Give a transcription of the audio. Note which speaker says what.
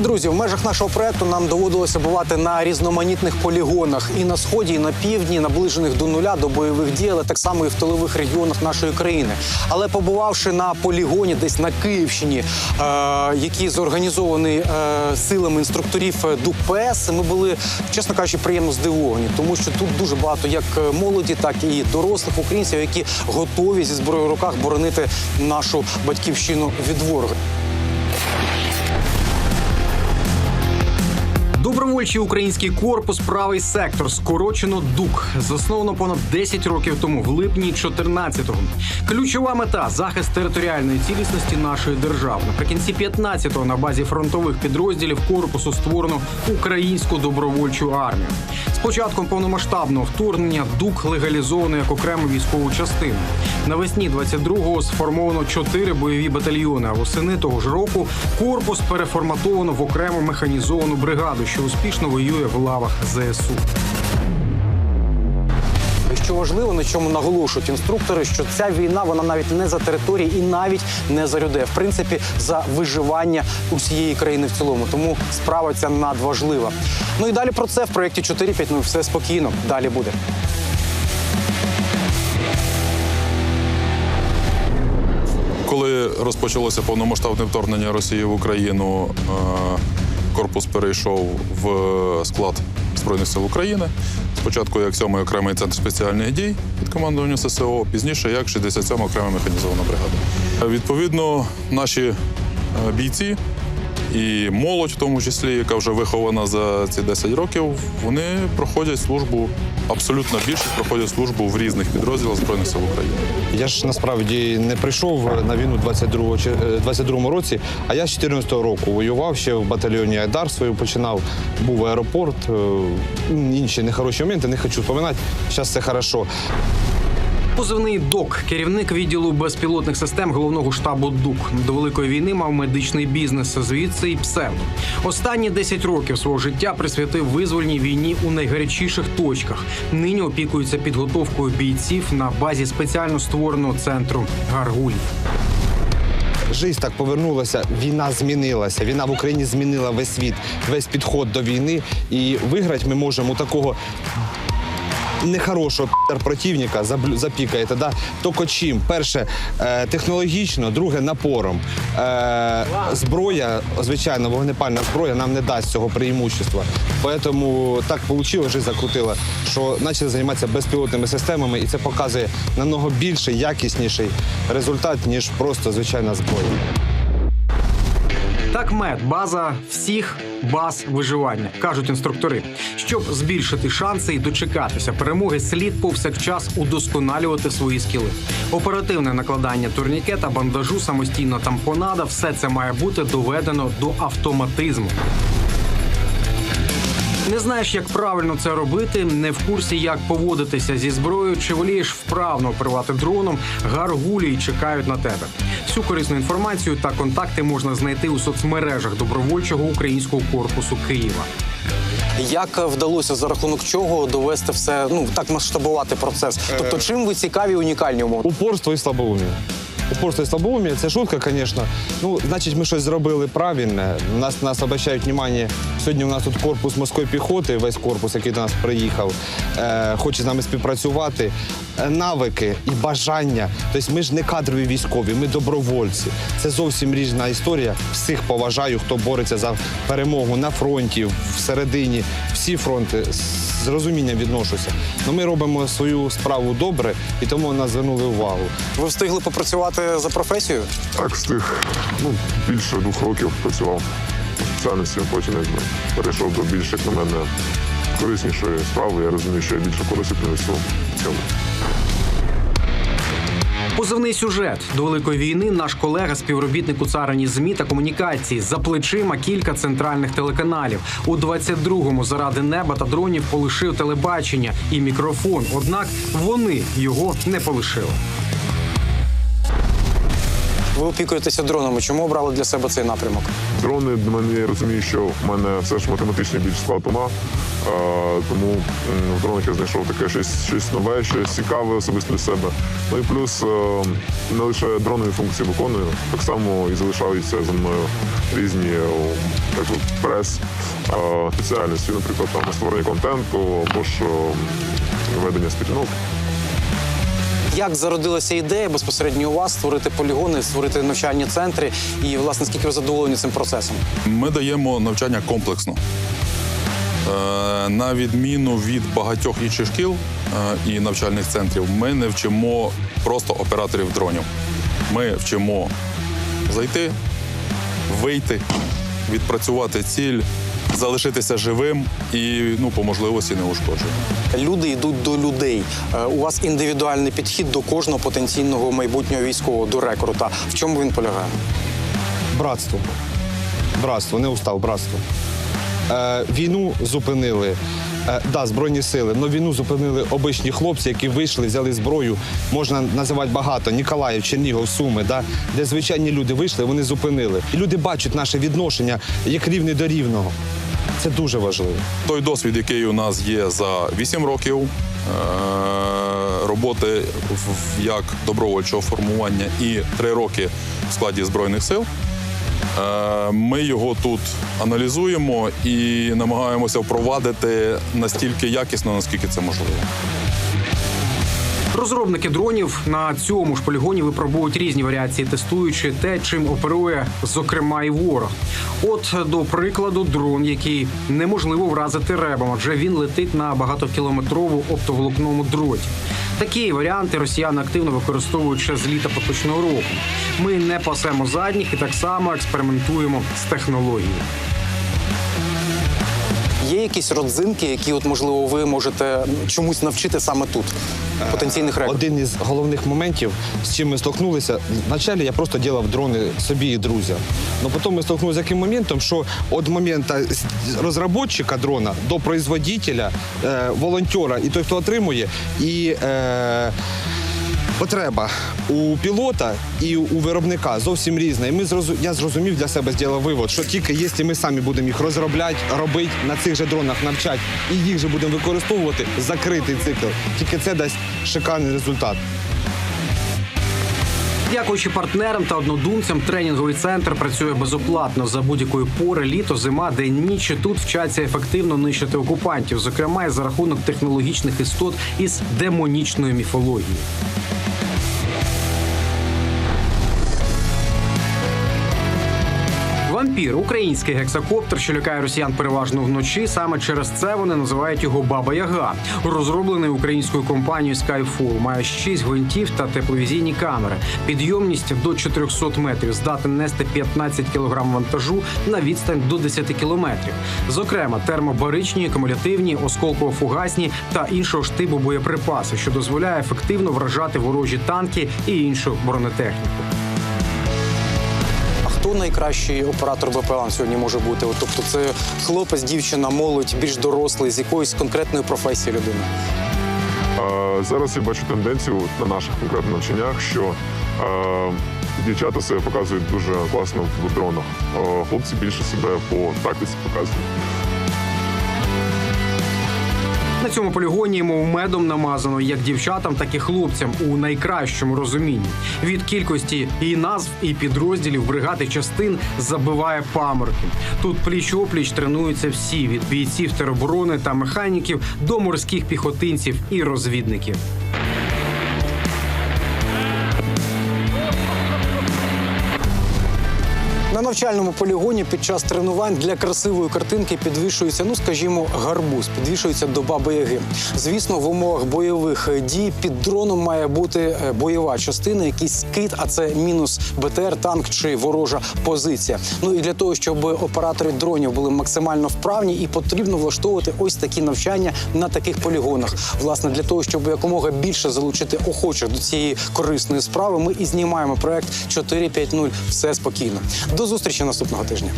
Speaker 1: Друзі! В межах нашого проекту нам доводилося бувати на різноманітних полігонах і на сході, і на півдні, наближених до нуля до бойових дій, але так само і в тилових регіонах нашої країни. Але побувавши на полігоні, десь на Київщині, е, який зорганізований е, силами інструкторів е, ДУК ПС, ми були, чесно кажучи, приємно здивовані, тому що тут дуже багато як е, молоді, так і дорослих українців, які готові зі зброєю в руках боронити нашу батьківщину від ворога. Добровольчий український корпус правий сектор, скорочено ДУК, засновано понад 10 років тому, в липні 14-го. Ключова мета захист територіальної цілісності нашої держави. Наприкінці 15-го на базі фронтових підрозділів корпусу створено українську добровольчу армію. З початком повномасштабного вторгнення ДУК легалізовано як окрему військову частину. Навесні 22-го сформовано чотири бойові батальйони. А восени того ж року корпус переформатовано в окрему механізовану бригаду, що успішно воює в лавах ЗСУ. Що важливо, на чому наголошують інструктори, що ця війна вона навіть не за території і навіть не за людей, в принципі, за виживання усієї країни в цілому. Тому справа ця надважлива. Ну і далі про це в проєкті 4.5. Ну все спокійно. Далі буде.
Speaker 2: Коли розпочалося повномасштабне вторгнення Росії в Україну, е, корпус перейшов в склад Збройних сил України. Спочатку як 7-й окремий центр спеціальних дій під командуванням ССО, пізніше як 67-ма окрема механізована бригада. Відповідно, наші е, бійці і молодь, в тому числі, яка вже вихована за ці 10 років, вони проходять службу, абсолютно більшість проходять службу в різних підрозділах Збройних сил України.
Speaker 3: Я ж насправді не прийшов на війну 22 чи- е, 22 році, а я з 14 року воював ще в батальйоні Айдар свою починав. Був аеропорт, е, інші нехороші моменти, не хочу вспоминати. Зараз все хорошо.
Speaker 1: Позивний ДОК, керівник відділу безпілотних систем головного штабу ДУК. До великої війни мав медичний бізнес, звідси і псевдо. Останні 10 років свого життя присвятив визвольній війні у найгарячіших точках. Нині опікується підготовкою бійців на базі спеціально створеного центру Гаргулі.
Speaker 3: Жизнь так повернулася, війна змінилася. Війна в Україні змінила весь світ, весь підход до війни. І виграти ми можемо у такого нехорошого противника запікаєте. Да? Тільки чим? Перше, е, технологічно, друге напором. Е, зброя, звичайно, вогнепальна зброя нам не дасть цього преимущества. Тому так вийшло, вже закрутила, що почали займатися безпілотними системами, і це показує намного більший, якісніший результат, ніж просто звичайна зброя.
Speaker 1: Так мед база всіх баз виживання, кажуть інструктори. Щоб збільшити шанси і дочекатися перемоги, слід повсякчас удосконалювати свої скіли. Оперативне накладання турнікета, бандажу, самостійна тампонада все це має бути доведено до автоматизму. Не знаєш, як правильно це робити, не в курсі, як поводитися зі зброєю, чи волієш вправно оперувати дроном, гаргулі чекають на тебе. Всю корисну інформацію та контакти можна знайти у соцмережах добровольчого українського корпусу Києва. Як вдалося за рахунок чого довести все, ну так масштабувати процес? Тобто, чим ви цікаві, унікальні умови?
Speaker 3: Упорство і слабоумие. Упорство і слабоумие – це шутка, звісно. Ну, значить, ми щось зробили правильне. Нас нас обращають внимание. Сьогодні у нас тут корпус морської піхоти, весь корпус, який до нас приїхав, е, хоче з нами співпрацювати. Е, навики і бажання. Тобто ми ж не кадрові військові, ми добровольці. Це зовсім різна історія. Всіх поважаю, хто бореться за перемогу на фронті, всередині, всі фронти. З розумінням відношуся. але ми робимо свою справу добре, і тому на нас звернули увагу.
Speaker 1: Ви встигли попрацювати за професією?
Speaker 4: Так, встиг. Ну, більше двох років працював спеціальності, потім якби перейшов до більш, як на мене, кориснішої справи. Я розумію, що я більше користі принесу в цьому.
Speaker 1: Позивний сюжет до великої війни. Наш колега, співробітник у царині змі та комунікації за плечима кілька центральних телеканалів. У 22-му заради неба та дронів полишив телебачення і мікрофон. Однак вони його не полишили. Ви опікуєтеся дронами. Чому обрали для себе цей напрямок?
Speaker 4: Дрони для мене я розумію, що в мене все ж математичний більш склад ума. Тому в дронах я знайшов таке щось, щось нове, щось цікаве особисто для себе. Ну і плюс е, не лише дронові функції виконую, так само і залишаються за мною різні так, от, прес е, спеціальності, наприклад, там створення контенту або ж ведення сторінок.
Speaker 1: Як зародилася ідея безпосередньо у вас створити полігони, створити навчальні центри, і власне скільки ви задоволені цим процесом?
Speaker 2: Ми даємо навчання комплексно. Е, На відміну від багатьох інших шкіл е, і навчальних центрів, ми не вчимо просто операторів дронів. Ми вчимо зайти, вийти, відпрацювати ціль, залишитися живим і ну, по можливості неушкодженим.
Speaker 1: Люди йдуть до людей. Е, У вас індивідуальний підхід до кожного потенційного майбутнього військового, до рекрута. В чому він полягає?
Speaker 3: Братство. Братство, не устав, братство. Е, війну зупинили. Е, да, Збройні сили, але війну зупинили обичні хлопці, які вийшли, взяли зброю. Можна називати багато Ніколаїв, Чернігов, Суми, да, де звичайні люди вийшли, вони зупинили. І люди бачать наше відношення як рівний до рівного. Це дуже важливо.
Speaker 2: Той досвід, який у нас є за 8 років е, роботи як добровольчого формування і 3 роки в складі Збройних сил. Е, Ми його тут аналізуємо і намагаємося впровадити настільки якісно, наскільки це можливо.
Speaker 1: Розробники дронів на цьому ж полігоні випробують різні варіації, тестуючи те, чим оперує, зокрема, і ворог. От до прикладу, дрон, який неможливо вразити ребом, адже він летить на багатокілометрову оптоволокному дроті. Такі варіанти росіяни активно використовують ще з літа поточного року. Ми не пасемо задніх і так само експериментуємо з технологією. Є якісь родзинки, які, от можливо, ви можете чомусь навчити саме тут, потенційних рекрутів?
Speaker 3: Один із головних моментів, з чим ми столкнулися, вначале я просто робив дрони собі і друзям. Но потім ми столкнулися з таким моментом, що від моменту розробника дрона до производителя, е, волонтера і той, хто отримує, і е, потреба у пілота і у виробника зовсім різна. І ми зрозу... я зрозумів для себе, зробив вивод, що тільки якщо ми самі будемо їх розробляти, робити, на цих же дронах навчати і їх же будемо використовувати, закритий цикл, тільки це дасть шикарний результат.
Speaker 1: Дякуючи партнерам та однодумцям, тренінговий центр працює безоплатно за будь-якої пори, літо, зима, день, ніч. Тут вчаться ефективно нищити окупантів, зокрема і за рахунок технологічних істот із демонічної міфології. Вампір український гексакоптер, що лякає росіян переважно вночі. Саме через це вони називають його Баба Яга. Розроблений українською компанією Skyfall. Має 6 гвинтів та тепловізійні камери. Підйомність до 400 метрів, здатен нести 15 кг вантажу на відстань до 10 кілометрів. Зокрема, термобаричні, кумулятивні, осколково-фугасні та іншого штибу боєприпаси, що дозволяє ефективно вражати ворожі танки і іншу бронетехніку. Хто найкращий оператор БПЛА сьогодні може бути? От, тобто це хлопець, дівчина, молодь, більш дорослий, з якоюсь конкретної професії людини.
Speaker 4: Е, Зараз я бачу тенденцію на наших конкретно навчаннях, що е, дівчата себе показують дуже класно в дронах. Е, Хлопці більше себе по тактиці показують.
Speaker 1: На цьому полігоні мов медом намазано як дівчатам, так і хлопцям у найкращому розумінні. Від кількості і назв, і підрозділів бригади частин забиває паморки. Тут пліч опліч тренуються всі від бійців тероборони та механіків до морських піхотинців і розвідників. На навчальному полігоні під час тренувань для красивої картинки підвішується, ну скажімо, гарбуз, підвішується до баби Яги. Звісно, в умовах бойових дій під дроном має бути е, бойова частина, якийсь скид, а це мінус БТР, танк чи ворожа позиція. Ну і для того, щоб оператори дронів були максимально вправні, і потрібно влаштовувати ось такі навчання на таких полігонах. Власне, для того, щоб якомога більше залучити охочих до цієї корисної справи, ми і знімаємо проект 4.5.0 Все спокійно. До зустрічі наступного тижня.